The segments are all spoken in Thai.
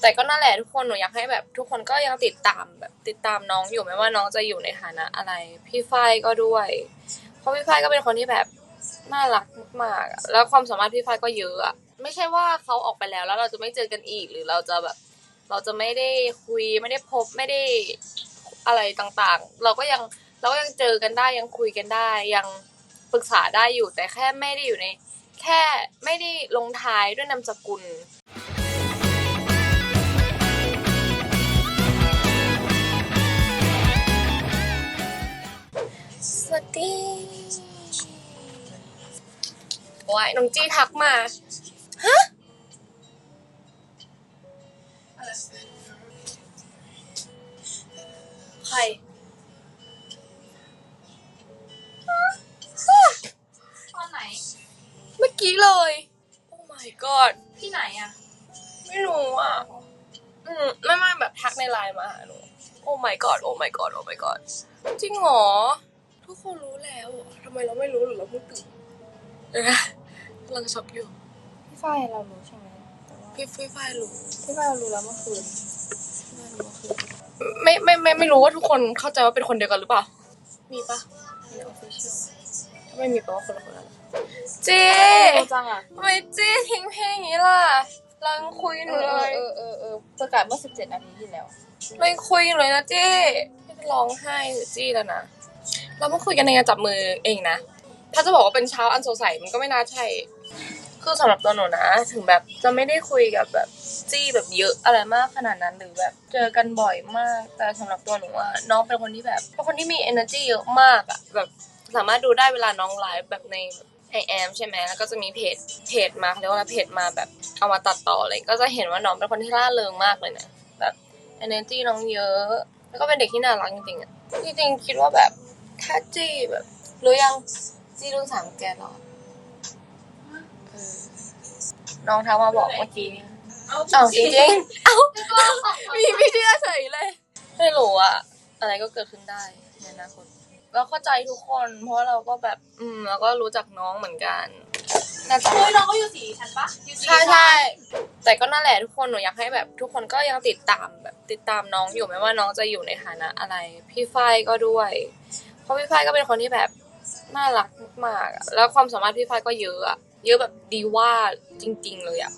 แต่ก็นั่นแหละทุกคนหนูอยากให้แบบ ทุกคนก็ยังติดตามแบบติดตามน้องอยู่ไม่ว่าน้องจะอยู่ในฐานะอะไร พี่ฝ้ายก็ด้วย เพราะพี่ฝ้ายก็เป็นคนที่แบบน่ารักมากๆแล้วความสามารถพี่ฝ้ายก็เยอะอะไม่ใช่ว่าเขาออกไปแล้วแล้วเราจะไม่เจอกันอีกหรือเราจะแบบ เราจะไม่ได้คุยไม่ได้พบไม่ได้อะไรต่างๆ เราก็ยังเราก็ยังเจอกันได้ยังคุยกันได้ ยังปรึกษาได้อยู่แต่แค่ไม่ได้อยู่ใน แค่ไม่ได้ลงท้ายด้วยนามสกุล ว้ายน้องจี้ทักมา ฮะ ใคร ตอนไหน เมื่อกี้เลย โอ้ my god ที่ไหนอะไม่รู้อะ อืมไม่ไม่แบบทักในไลน์มาหาหนู โอ้ my god โอ้ my god โอ้ my god จริงเหรอ ทุกคนรู้แล้วเหรอทำไมเราไม่รู้หรือเราเพิ่งตื่นเดี๋ยวนะ กำลังช็อกอยู่ พี่ฝ้ายเรารู้ใช่ไหมแต่ว่าพี่พี่ฝ้ายรู้พี่ฝ้ายเรารู้แล้วเมื่อคืนไม่ไม่ไม่ไม่รู้ว่าทุกคนเข้าใจว่าเป็นคนเดียวกันหรือเปล่า มีปะในออฟฟิเชียลถ้าไม่มีแปลว่าคนละคนแล้วเจจังอะทำไมเจทิ้งเพลงอย่างนี้ล่ะรังคุยหนูเลยเออเออเออประกาศเมื่อ 17 นาทีที่แล้วไม่คุยเลยนะเจ้ไม่ได้ร้องไห้หรือจี้แล้วนะเราเพิ่งคุยกันในงานจับมือเองนะ ถ้าจะบอกว่าเป็นเช้าอันสดใสมันก็ไม่น่าใช่ คือสำหรับตัวหนูนะ ถึงแบบจะไม่ได้คุยกับแบบจี้แบบเยอะอะไรมากขนาดนั้นหรือแบบเจอกันบ่อยมาก แต่สำหรับตัวหนูอะน้องเป็นคนที่แบบเป็นคนที่มี energy เยอะมากอะแบบสามารถดูได้เวลาน้องไลฟ์แบบในไอแอมใช่ไหมแล้วก็จะมีเพจเพจมาเขาเรียกว่าอะไรเพจมาแบบเอามาตัดต่ออะไรก็จะเห็นว่าน้องเป็นคนที่ร่าเริงมากเลยนะแบบ energy น้องเยอะ แล้วก็เป็นเด็กที่น่ารักจริงๆอะจริงๆคิดว่าแบบถ้าจี้แบบรู้ยังจี้รุ่นสามแกนหรอ น้องทักมาบอกเมื่อกี้เอาเอ้าจริงๆเอ้ามีพี่เชื่อเฉยเลยไม่รู้อะอะไรก็เกิดขึ้นได้ในอนาคตเราเข้าใจทุกคน เพราะเราก็แบบ อืมเราก็รู้จักน้องเหมือนกันน่าจะเฮ้ยน้องก็อยู่สีฉันปะอยู่สีใช่ใช่แต่ก็นั่นแหละทุกคนหนูอยากให้แบบ ทุกคนก็ยังติดตามแบบติดตามน้องอยู่ไม่ว่าน้องจะอยู่ในฐานะอะไร พี่ฝ้ายก็ด้วย เพราะพี่ฝ้ายก็เป็นคนที่แบบน่ารักมากๆอะแล้วความสามารถพี่ฝ้ายก็เยอะอะ เยอะแบบดีว่าจริง ๆ เลยอะ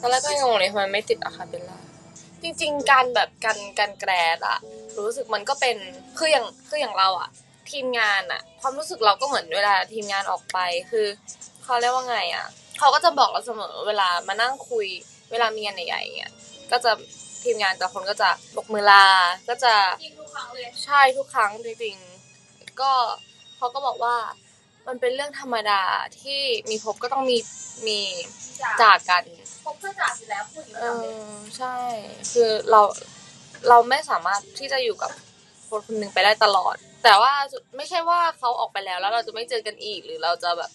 ตอนแรกก็งงเลยทำไมไม่ติดอะคาเบลล่าจริง ๆ การแบบการการแกรดอะรู้สึกมันก็เป็นคืออย่างคืออย่างเราอะทีมงานอะความรู้สึกเราก็เหมือนเวลาทีมงานออกไปคือเขาเรียกว่าไงอะเขาก็จะบอกเราเสมอเวลามานั่งคุยเวลามีงานใหญ่ๆอย่างเงี้ยก็จะทีมงานแต่ละคนก็จะบกมือลา ก็จะทีมทุกครั้งเลยใช่ทุกครั้งจริงๆก็เขาก็บอกว่า มันเป็นเรื่องธรรมดาที่มีพบก็ต้องมีมีจากจากกันพบเพื่อจากอยู่แล้วพูดอย่างเอนี้เลยอใช่ คือเราเราไม่สามารถที่จะอยู่กับคนคนหนึ่งไปได้ตลอด แต่ว่าไม่ใช่ว่าเขาออกไปแล้ว แล้วเราจะไม่เจอกันอีกหรือเราจะแบบ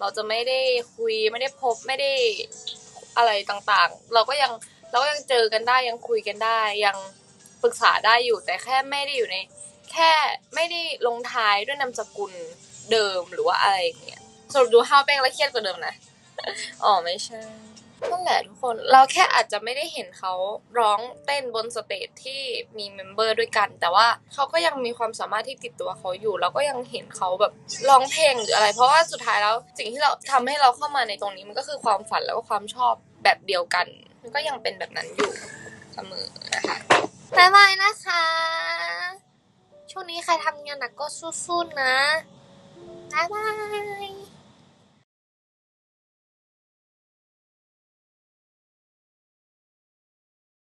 เราจะไม่ได้คุยไม่ได้พบไม่ได้อะไรต่างๆ เราก็ยังเราก็ยังเจอกันได้ยังคุยกันได้ ยังปรึกษาได้อยู่แต่แค่ไม่ได้อยู่ใน แค่ไม่ได้ลงท้ายด้วยนามสกุล เดิมหรือว่าอะไรอย่างเงี้ยสรุปดูห้าวแป้งแล้วเครียดกว่าเดิมนะอ๋อไม่ใช่นั่นแหละทุกคนเราแค่อาจจะไม่ได้เห็นเขาร้องเต้นบนสเตจที่มีเมมเบอร์ด้วยกัน แต่ว่าเขาก็ยังมีความสามารถที่ติดตัวเขาอยู่เราก็ยังเห็นเขาแบบร้องเพลงหรืออะไร เพราะว่าสุดท้ายแล้วสิ่งที่เราทำให้เราเข้ามาในตรงนี้มันก็คือความฝันแล้วก็ความชอบแบบเดียวกัน มันก็ยังเป็นแบบนั้นอยู่เสมอนะคะบายบายนะคะ ช่วงนี้ใครทำงานหนักก็สู้ๆนะ บ๊ายบาย